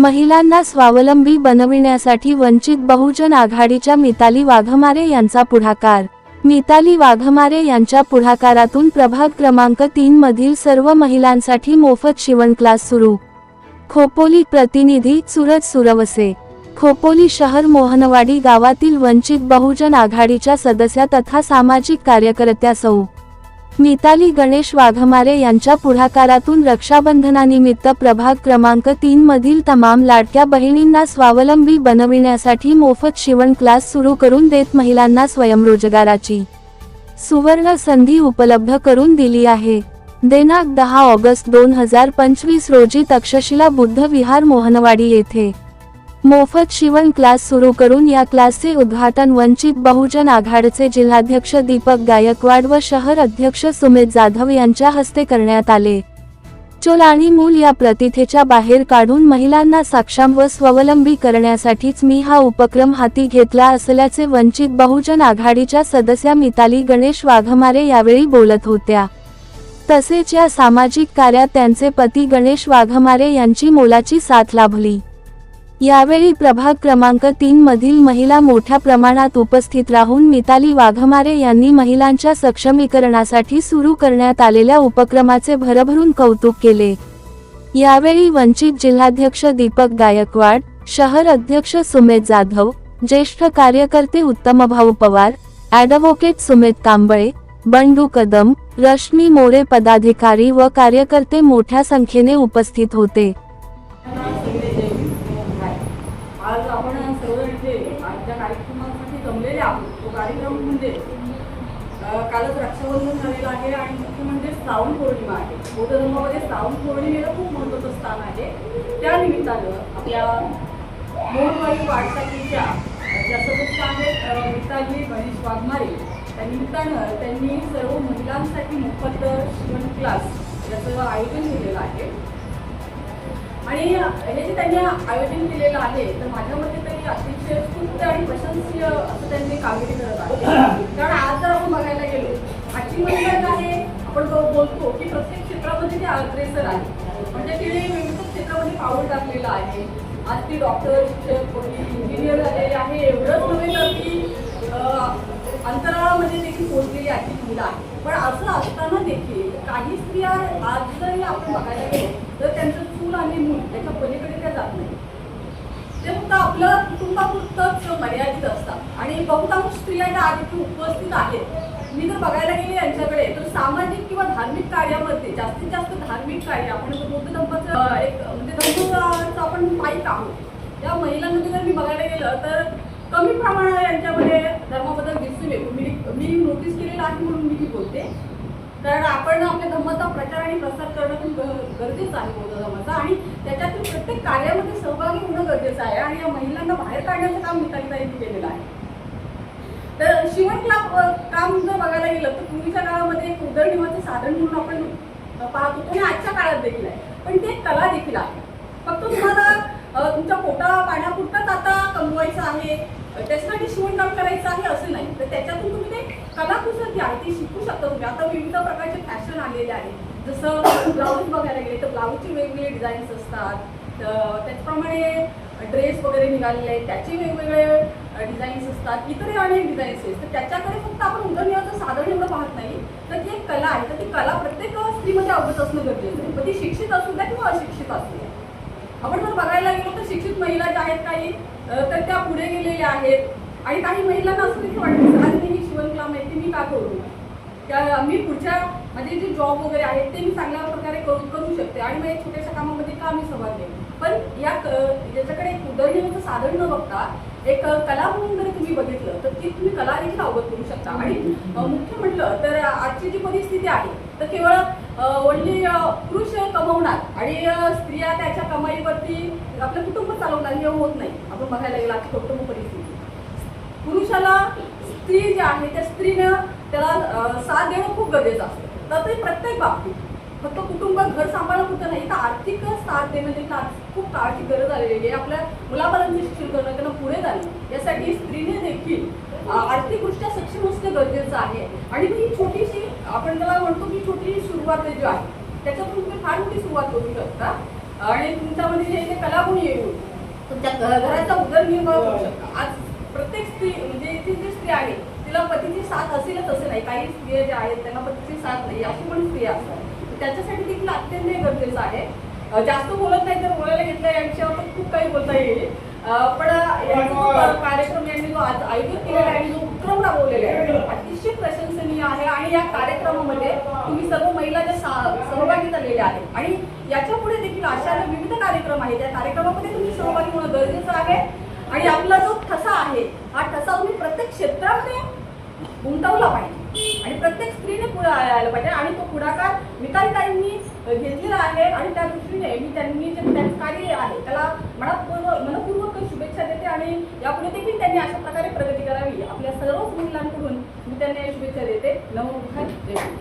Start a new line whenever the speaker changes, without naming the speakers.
महिलांना स्वावलंबी बनविण्यासाठी वंचित बहुजन आघाडीच्या मिताली वाघमारे यांचा पुढाकार. मिताली वाघमारे यांच्या पुढाकारातून प्रभाग क्रमांक तीन मधील सर्व महिलांसाठी मोफत शिवण क्लास सुरू. खोपोली प्रतिनिधी सूरज सुरवसे. खोपोली शहर मोहनवाडी गावातील वंचित बहुजन आघाडीच्या सदस्या तथा सामाजिक कार्यकर्त्या सौ. मिताली गणेश वाघमारे यांच्या पुढाकारातून रक्षाबंधनानिमित्त प्रभाग क्रमांक तीन मधील तमाम लाडक्या बहिणींना स्वावलंबी बनविण्यासाठी मोफत शिवण क्लास सुरू करून देत महिलांना स्वयंरोजगाराची सुवर्ण संधी उपलब्ध करून दिली आहे. दिनांक दहा ऑगस्ट दोन हजार पंचवीस रोजी तक्षशिला बुद्ध विहार मोहनवाडी येथे मोफत शिवण क्लास सुरू करून या क्लासचे उद्घाटन वंचित बहुजन आघाडीचे जिल्हाध्यक्ष दीपक गायकवाड व शहर अध्यक्ष सुमित जाधव यांच्या हस्ते करण्यात आले. चोल आणि मूल या प्रतिथेच्या बाहेर काढून महिलांना सक्षम व स्वावलंबी करण्यासाठीच मी हा उपक्रम हाती घेतला असल्याचे वंचित बहुजन आघाडीच्या सदस्या मिताली गणेश वाघमारे यावेळी बोलत होत्या. तसेच या सामाजिक कार्यात त्यांचे पती गणेश वाघमारे यांची मोलाची साथ लाभली. यावेळी प्रभाग क्रमांक तीन मधील महिला मोठ्या प्रमाणात उपस्थित राहून मिताली वाघमारे यांनी महिलांच्या सक्षमीकरणासाठी सुरू करण्यात आलेल्या उपक्रमाचे भरभरून कौतुक केले. यावेळी वंचित जिल्हाध्यक्ष दीपक गायकवाड शहर अध्यक्ष सुमेध जाधव ज्येष्ठ कार्यकर्ते उत्तमभाऊ पवार ॲडव्होकेट सुमेध कांबळे बंडू कदम रश्मी मोरे पदाधिकारी व कार्यकर्ते मोठ्या संख्येने उपस्थित होते
आज आपण सर्व इथे आजच्या कार्यक्रमासाठी जमलेले आहोत तो कार्यक्रम म्हणजे अं, कालच रक्षाबंधन झालेलं आहे आणि मुख्य म्हणजे श्रावण पौर्णिमा आहे. बौद्ध धर्मामध्ये श्रावण पौर्णिमेला खूप महत्त्वाचं स्थान आहे. त्या निमित्तानं आपल्या मोहनवाई वाटचालीच्या ज्या सदस्य आहेत मिताली गणेश वाघमारे त्या निमित्तानं त्यांनी सर्व महिलांसाठी मोफत शिवण क्लास याचं आयोजन केलेलं आहे. आणि हे जे त्यांनी आयोजन केलेलं आहे तर माझ्या मते तरी अतिशय स्तुत्य आणि प्रशंसीय असं त्यांनी कामगिरी करत आहे. कारण आज बघायला गेलो आजची महिला आहे आपण बोलतो की प्रत्येक क्षेत्रामध्ये ती अग्रेसर आहे म्हणजे तिने विविध क्षेत्रामध्ये पाऊल टाकलेलं आहे. आज ती डॉक्टर शिक्षक कोणी इंजिनियर झालेली आहे एवढंच नव्हे तर ती अंतराळामध्ये देखील पोहोचलेली आहे महिला आहे पण असं असताना देखील काही स्त्रिया आज जरी आपण बघायला गेलो तर त्यांचं चूल आणि मूल त्याच्या पलीकडे त्या जात नाही ते फक्त आपलं कुटुंबापुरतंच मर्यादित असतात. आणि बहुतांश स्त्रिया ज्या आधी उपस्थित आहेत. मी जर बघायला गेले यांच्याकडे. तर सामाजिक किंवा धार्मिक कार्यामध्ये जास्तीत जास्त धार्मिक कार्य आपण बौद्ध धर्माचं एक म्हणजे धर्माचं आपण माहीत आहोत. या महिलांमध्ये जर मी बघायला गेलं तर कमी प्रमाणात यांच्यामध्ये धर्माबद्दल दिसून येतो मी मी नोटीस केलेलं आहे म्हणून मी ती बोलते. कारण आपण आपल्या धर्माचा प्रचार आणि प्रसार करणं खूप गरजेचं आहे बौद्ध धर्माचा. आणि त्याच्यातील प्रत्येक कार्यामध्ये सहभागी होणं गरजेचं आहे. आणि या महिलांना बाहेर काढण्याचं काम मितालीताईंनी केलेलं आहे. तर शिवण काम जर बघायला गेलं तर पूर्वीच्या काळामध्ये एक उदरनिर्वाहाचं साधन म्हणून आपण पाहतो पाहत होतो. आणि आजच्या काळात देखील आहे. पण ते कला देखील आहे. फक्त तुम्हाला तुमच्या पोटा पाण्यापुरतंच आता कमवायचं आहे त्याच्यासाठी शिवणकाम करायचं आहे असं नाही. तर त्याच्यातून तुम्ही ते कलाकुसर जी आहे ती शिकू शकता तुम्ही. आता विविध प्रकारचे फॅशन आलेले आहे जसं ब्लाऊज बघायला गेले तर ब्लाऊजचे वेगवेगळे डिझाईन्स असतात. तर त्याचप्रमाणे ड्रेस वगैरे निघालेले आहेत. त्याचे वेगवेगळे डिझाईन्स असतात इतरही अनेक डिझाईन्स आहेत. तर त्याच्याकडे फक्त आपण उदरनिर्वाहाचं साधन एवढं पाहत नाही. तर ती एक कला आहे. तर ती कला प्रत्येक स्त्रीमध्ये अवगत असणं गरजेचं आहे. मग ती शिक्षित असू द्या किंवा अशिक्षित असू द्या. आपण जर बघायला गेलो तर शिक्षित महिला ज्या आहेत काही तर त्या पुढे गेलेल्या आहेत. आणि काही महिलांना असं देखील वाटतं आज मी ही शिवणकाम आहे ते मी का करू? त्या मी पुढच्या माझे जे जॉब वगैरे आहेत ते मी चांगल्या प्रकारे करू करू शकते. आणि मग छोट्याशा कामामध्ये का मी सहभाग घेईन? पण या याच्याकडे एक उदरनिर्वाहाचं साधन न बघता एक कला म्हणून जर तुम्ही बघितलं तर ती तुम्ही कला देखील अवगत करू शकता. आणि मुख्य म्हटलं तर आजची जी परिस्थिती आहे तर केवळ ओनली पुरुष कमवणार आणि स्त्रिया त्याच्या कमाईवरती आपलं कुटुंब चालवणार हे होत नाही. आपण बघायला गेलं आजची कुटुंब परिस्थिती. पुरुषाला स्त्री जी आहे त्या स्त्रीनं त्याला साथ देणं खूप गरजेचं असतं. तर ते प्रत्येक बाबतीत फक्त कुटुंब घर सांभाळणं होतं नाही तर आर्थिक साथ देणं आज खूप काळाची गरज आलेली आहे. आपल्या मुलाबाळांचे शिक्षण करणं त्यांना पुढे जाणं. यासाठी स्त्रीने देखील आर्थिकदृष्ट्या सक्षम असणं गरजेचं आहे. आणि ही छोटीशी आपण त्याला म्हणतो की छोटी सुरुवात जी आहे. त्याच्यातून तुम्ही फार मोठी सुरुवात करू शकता. आणि तुमच्यामध्ये जे कलागुण येऊन तुमच्या घराचा उदरनिर्वाह करू शकता. आज प्रत्येक स्त्री म्हणजे इथे जी स्त्री आहे तिला पतीची साथ असेलच असे नाही. काही स्त्रिया ज्या आहेत त्यांना पतीची साथ नाही अशी पण स्त्रिया असतात. त्याच्यासाठी देखील अत्यंत गरजेचं आहे. जास्त बोलत नाही तर बोलायला घेतलं या विषयावर तर खूप काही बोलता येईल. पण कार्यक्रम यांनी जो आज आयोजित केलेला आहे आणि जो उपक्रम राबवलेला आहे अतिशय प्रशंसनीय आहे आणि या कार्यक्रमामध्ये तुम्ही सर्व महिला ज्या सा- सहभागी झालेल्या आहेत आणि याच्यापुढे देखील अशा विविध कार्यक्रम आहेत. त्या कार्यक्रमामध्ये तुम्ही सहभागी होणं गरजेचं आहे आणि आपला जो ठसा आहे हा ठसा तुम्ही प्रत्येक क्षेत्रामध्ये उमटवला पाहिजे. आणि प्रत्येक स्त्रीने पुढे यायला पाहिजे. आणि तो पुढाकार मितालीताईंनी घेतलेला आहे आणि त्या दृष्टीने मी त्यांनी जे त्यांचं कार्य आहे त्याला मनापूर्वक मनपूर्वक शुभेच्छा देते आणि यापुढे देखील त्यांनी अशा प्रकारे प्रगती करावी. आपल्या सर्वच महिलांकडून मी त्यांना शुभेच्छा देते. नमो बुद्धाय जय